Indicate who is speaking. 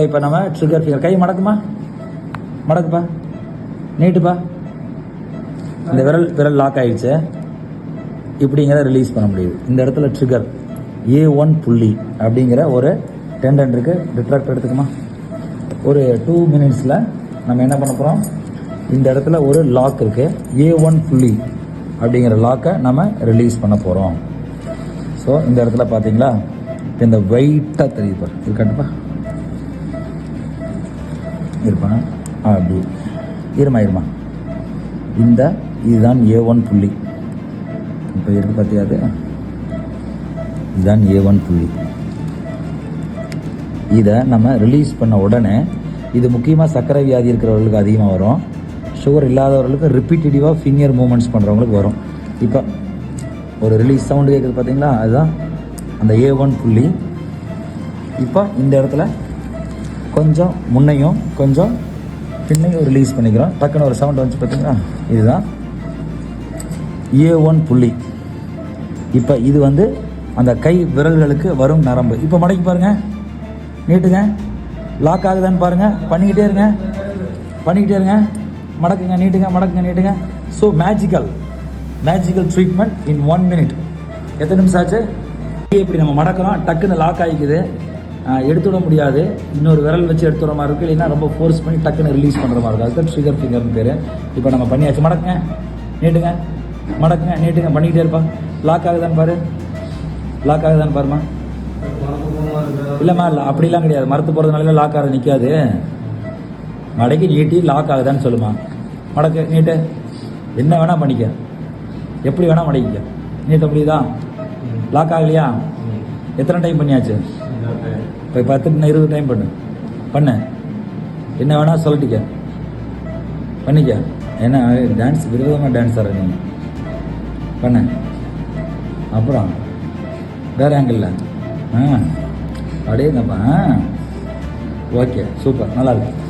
Speaker 1: இப்போ நம்ம trigger figure கை மடக்குமா? மடக்குப்பா. நீட்டுப்பா. இந்த விரல் விரல் லாக் ஆயிடுச்சு. இப்படிங்கிறத ரிலீஸ் பண்ண முடியுது. இந்த இடத்துல ட்ரிகர் ஏ ஒன் புள்ளி அப்படிங்கிற ஒரு டெண்டன் இருக்கு. டிட்ராக்ட் எடுத்துக்கமா. ஒரு டூ மினிட்ஸில் நம்ம என்ன பண்ண போகிறோம் இந்த இடத்துல ஒரு லாக் இருக்குது ஏ ஒன் புள்ளி அப்படிங்கிற லாக்கை நம்ம ரிலீஸ் பண்ண போகிறோம் ஸோ இந்த இடத்துல பார்த்தீங்களா? இப்ப இந்த வெயிட்டாக தெரியுது பாரு. இது கட்டுப்பா. இருப்பான்? ஆ அப்படி. இருமா இருமா. இந்த இதுதான் ஏ ஒன் புள்ளி. இப்போ இருக்கு பார்த்தியா அது? இதுதான் ஏ ஒன் புள்ளி. இதை நம்ம ரிலீஸ் பண்ண உடனே இது முக்கியமாக சர்க்கரை வியாதி இருக்கிறவர்களுக்கு அதிகமாக வரும். சுகர் இல்லாதவர்களுக்கு ரிப்பீட்டடிவாக ஃபிங்கர் மூமெண்ட்ஸ் பண்ணுறவங்களுக்கு வரும். இப்போ ஒரு ரிலீஸ் சவுண்டு கேட்குறது பார்த்தீங்களா அதுதான் அந்த ஏ ஒன் புள்ளி. இப்போ இந்த இடத்துல கொஞ்சம் முன்னையும் கொஞ்சம் பின்னையும் ரிலீஸ் பண்ணிக்கிறோம். டக்குன்னு ஒரு சவுண்ட் வந்துச்சு பார்த்தீங்களா இதுதான். ஏ ஒன் புள்ளி. இப்போ இது வந்து அந்த கை விரல்களுக்கு வரும் நரம்பு. இப்போ மடக்கி பாருங்கள் நீட்டுங்க. லாக் ஆகுதான்னு பாருங்கள் பண்ணிக்கிட்டே இருங்க. பண்ணிக்கிட்டே இருங்க. மடக்குங்க நீட்டுங்க மடக்குங்க நீட்டுங்க. So magical magical treatment in one minute எத்தனை நிமிஷம் ஆச்சு? இப்படி நம்ம மடக்கிறோம். டக்குன்னு லாக் ஆகிக்குது எடுத்துட எடுத்து விட முடியாது. இன்னொரு விரல் வச்சு எடுத்துகிற மாதிரி இருக்கு. இல்லைன்னா ரொம்ப ஃபோர்ஸ் பண்ணி டக்குன்னு ரிலீஸ் பண்ணுற மாதிரி இருக்கும் அதுக்கு ட்ரிகர் ஃபிங்கர்னு பேர். இப்போ நம்ம பண்ணியாச்சு. மடக்குங்க. நீட்டுங்க. மடக்குங்க. நீட்டுங்க. பண்ணிக்கிட்டே இருப்பா. லாக் ஆகுதான்னு பாரு. லாக் ஆகுதான்னு பாருமா இல்லைம்மா இல்லை. அப்படிலாம் கிடையாது. மரத்து போகிறதுனால லாக் ஆகுது நிற்காது மடக்கி நீட்டி லாக் ஆகுதான்னு சொல்லுமா மடக்கு நீட்டு. என்ன வேணால் பண்ணிக்க. எப்படி வேணால் மடக்கிக்க. நீட்ட முடியுதா? லாக் ஆகலையா? எத்தனை டைம் பண்ணியாச்சு? இப்போ பத்து இன்னும் இருபது டைம் பண்ணு. பண்ண. என்ன வேணால் சொல்லிட்டிக்க பண்ணிக்க. என்ன டான்ஸ் விரோதமாக டான்ஸ் ஆடுற நீங்கள் பண்ண. அப்புறம் வேறு ஆங்கிளில் ஆ. அப்படியேங்கப்பா ஓகே சூப்பர் நல்லா இருக்கு.